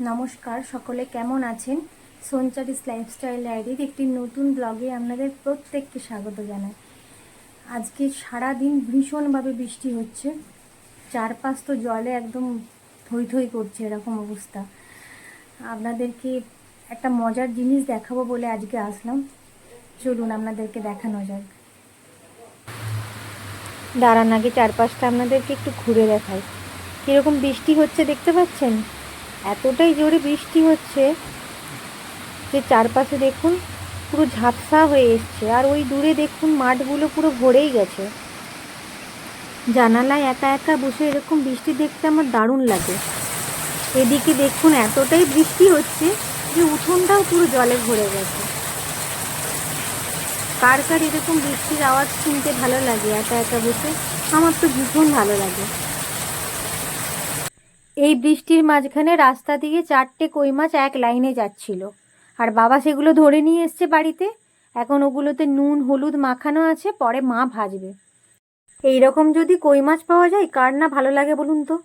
নমস্কার, সকলে কেমন আছেন? সঞ্চারিস লাইফস্টাইল ডায়েরির একটি নতুন ব্লগে আপনাদের প্রত্যেককে স্বাগত জানাই। আজকে সারা দিন ভীষণভাবে বৃষ্টি হচ্ছে। চারপাশ তো জলে একদম থই থই করছে এরকম অবস্থা। আপনাদেরকে একটা মজার জিনিস দেখাবো বলে আজকে আসলাম। চলুন আপনাদেরকে দেখানো যাক। দাঁড়ান আগে চারপাশটা আপনাদেরকে একটু ঘুরে দেখাই। কীরকম বৃষ্টি হচ্ছে দেখতে পাচ্ছেন? এতটাই জোরে বৃষ্টি হচ্ছে যে চারপাশে দেখুন পুরো ঝাপসা হয়ে এসছে। আর ওই দূরে দেখুন মাঠগুলো পুরো ভরেই গেছে। জানালায় একা একা বসে এরকম বৃষ্টি দেখতে আমার দারুণ লাগে। এদিকে দেখুন এতটাই বৃষ্টি হচ্ছে যে উঠোনটাও পুরো জলে ভরে গেছে। কার কার এরকম বৃষ্টির আওয়াজ শুনতে ভালো লাগে একা একা বসে? আমার তো ভীষণ ভালো লাগে। এই বৃষ্টির মাঝখানে রাস্তা দিয়ে চারটে কই মাছ এক লাইনে যাচ্ছিল। আর বাবা সেগুলো ধরে নিয়ে এসছে বাড়িতে। এখন ওগুলোতে নুন, হলুদ মাখানো আছে, পরে মা ভাজবে। এই রকম যদি কই মাছ পাওয়া যায়, কার না ভালো লাগে বলুন তো?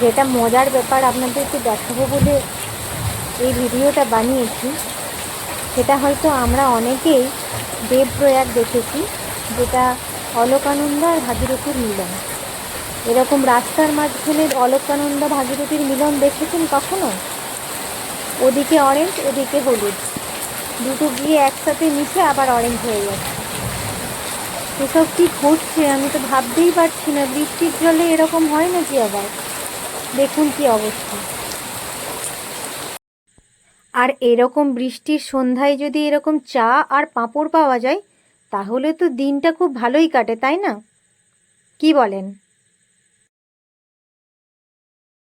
যেটা মজার ব্যাপার আপনাদেরকে দেখাবো বলে এই ভিডিওটা বানিয়েছি, সেটা হয়তো আমরা অনেকেই দেবপ্রয়াগ দেখেছি, যেটা অলোকানন্দ আর ভাগীরথীর মিলন। এরকম রাস্তার মাঝখানে অলকানন্দ ভাগীরথীর মিলন দেখেছেন কখনো? ওদিকে অরেঞ্জ ওদিকে হলুদ। দুটো গিয়ে একসাথে মিশে আবার অরেঞ্জ হয়ে যাচ্ছে এসব কি ঘটছে? আমি তো ভাবতেই পারছি না। বৃষ্টির জলে এরকম হয় নাকি আবার? দেখুন কি অবস্থা। আর এরকম বৃষ্টির সন্ধ্যায় যদি এরকম চা আর পাঁপড় পাওয়া যায়, তাহলে তো দিনটা খুব ভালোই কাটে, তাই না? কি বলেন?